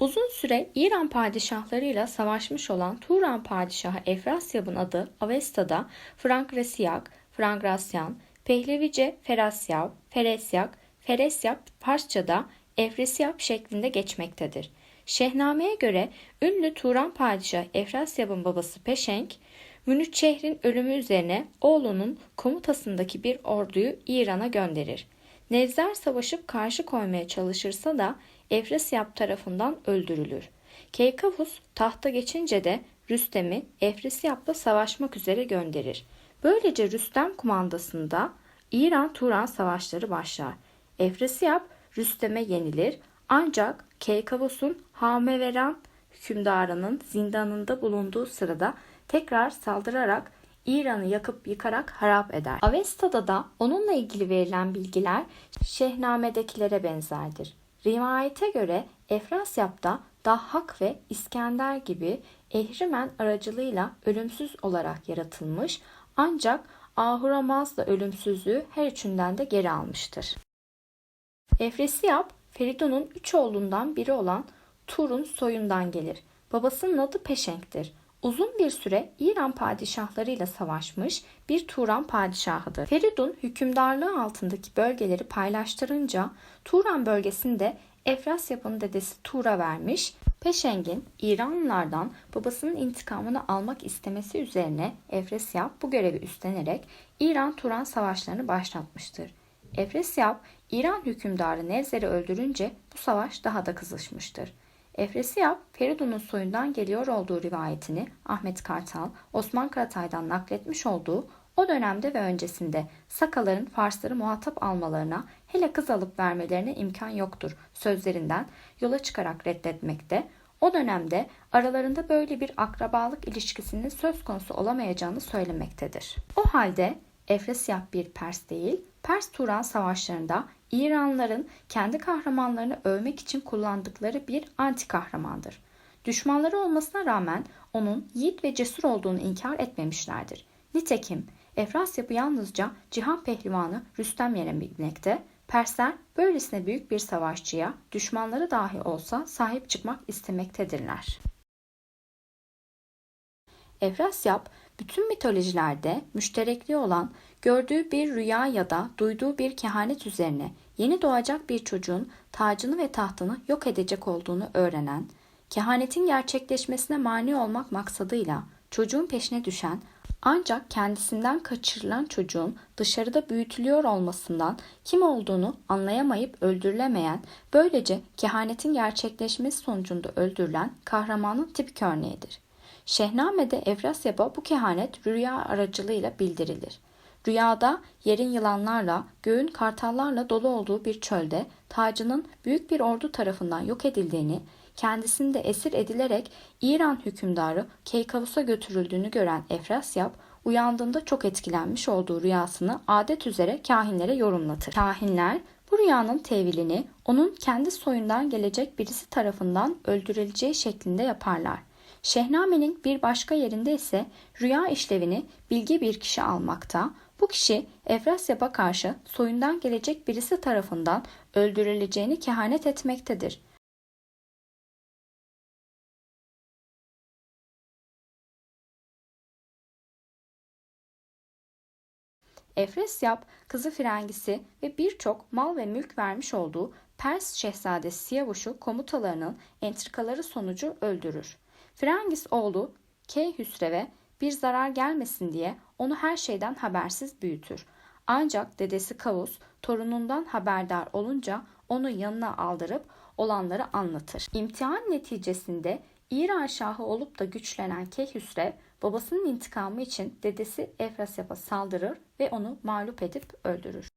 Uzun süre İran padişahlarıyla savaşmış olan Turan padişahı Efrasyab'ın adı Avesta'da Frankresyak, Frangrasyan, Pehlevice Ferasyav, Feresyak, Feresyak Farsça'da Efresyap şeklinde geçmektedir. Şehnameye göre ünlü Turan padişahı Efrasyab'ın babası Peşenk, Münüçşehr'in ölümü üzerine oğlunun komutasındaki bir orduyu İran'a gönderir. Nevzar savaşıp karşı koymaya çalışırsa da Efresyap tarafından öldürülür. Keykavus tahta geçince de Rüstem'i Efresyap'la savaşmak üzere gönderir. Böylece Rüstem kumandasında İran-Turan savaşları başlar. Efresyap Rüstem'e yenilir ancak Keykavus'un Hameveran hükümdarının zindanında bulunduğu sırada tekrar saldırarak İran'ı yakıp yıkarak harap eder. Avesta'da da onunla ilgili verilen bilgiler Şehname'dekilere benzerdir. Rivayete göre Efrasyap'ta Dahhak ve İskender gibi Ehrimen aracılığıyla ölümsüz olarak yaratılmış ancak Ahuramazda ölümsüzlüğü her üçünden de geri almıştır. Efresiyap, Feridun'un üç oğlundan biri olan Tur'un soyundan gelir. Babasının adı Peşenk'tir. Uzun bir süre İran padişahlarıyla savaşmış bir Turan padişahıdır. Feridun hükümdarlığı altındaki bölgeleri paylaştırınca Turan bölgesinde Efrasyap'ın dedesi Tur'a vermiş, Peşeng'in İranlılardan babasının intikamını almak istemesi üzerine Efrasyap bu görevi üstlenerek İran-Turan savaşlarını başlatmıştır. Efrasyap, İran hükümdarı Nevzer'i öldürünce bu savaş daha da kızışmıştır. Efresiyap, Feridun'un soyundan geliyor olduğu rivayetini Ahmet Kartal, Osman Karatay'dan nakletmiş olduğu o dönemde ve öncesinde Sakaların Farsları muhatap almalarına hele kız alıp vermelerine imkan yoktur sözlerinden yola çıkarak reddetmekte, o dönemde aralarında böyle bir akrabalık ilişkisinin söz konusu olamayacağını söylemektedir. O halde Efresiyap bir Pers değil, Pers-Turan savaşlarında İranlıların kendi kahramanlarını övmek için kullandıkları bir anti kahramandır. Düşmanları olmasına rağmen onun yiğit ve cesur olduğunu inkar etmemişlerdir. Nitekim Efrasyap'ı yalnızca Cihan Pehlivanı Rüstem yenebilmekte, Persler böylesine büyük bir savaşçıya düşmanları dahi olsa sahip çıkmak istemektedirler. Efrasyap bütün mitolojilerde müşterekliği olan gördüğü bir rüya ya da duyduğu bir kehanet üzerine yeni doğacak bir çocuğun tacını ve tahtını yok edecek olduğunu öğrenen, kehanetin gerçekleşmesine mani olmak maksadıyla çocuğun peşine düşen ancak kendisinden kaçırılan çocuğun dışarıda büyütülüyor olmasından kim olduğunu anlayamayıp öldürülemeyen, böylece kehanetin gerçekleşmesi sonucunda öldürülen kahramanın tipik örneğidir. Şehname'de Efrasyap'a bu kehanet rüya aracılığıyla bildirilir. Rüyada yerin yılanlarla, göğün kartallarla dolu olduğu bir çölde tacının büyük bir ordu tarafından yok edildiğini, kendisinde esir edilerek İran hükümdarı Keykavus'a götürüldüğünü gören Efrasyap, uyandığında çok etkilenmiş olduğu rüyasını adet üzere kahinlere yorumlatır. Kahinler bu rüyanın tevilini onun kendi soyundan gelecek birisi tarafından öldürüleceği şeklinde yaparlar. Şehname'nin bir başka yerinde ise rüya işlevini bilgi bir kişi almakta, bu kişi Efrasyap'a karşı soyundan gelecek birisi tarafından öldürüleceğini kehanet etmektedir. Efresyap, kızı Frengisi ve birçok mal ve mülk vermiş olduğu Pers şehzadesi Siyavuş'u komutalarının entrikaları sonucu öldürür. Frengis oğlu Keyhüsrev'e bir zarar gelmesin diye onu her şeyden habersiz büyütür. Ancak dedesi Kavus torunundan haberdar olunca onu yanına aldırıp olanları anlatır. İmtihan neticesinde İran Şahı olup da güçlenen Keyhüsrev babasının intikamı için dedesi Efrasyap'a saldırır ve onu mağlup edip öldürür.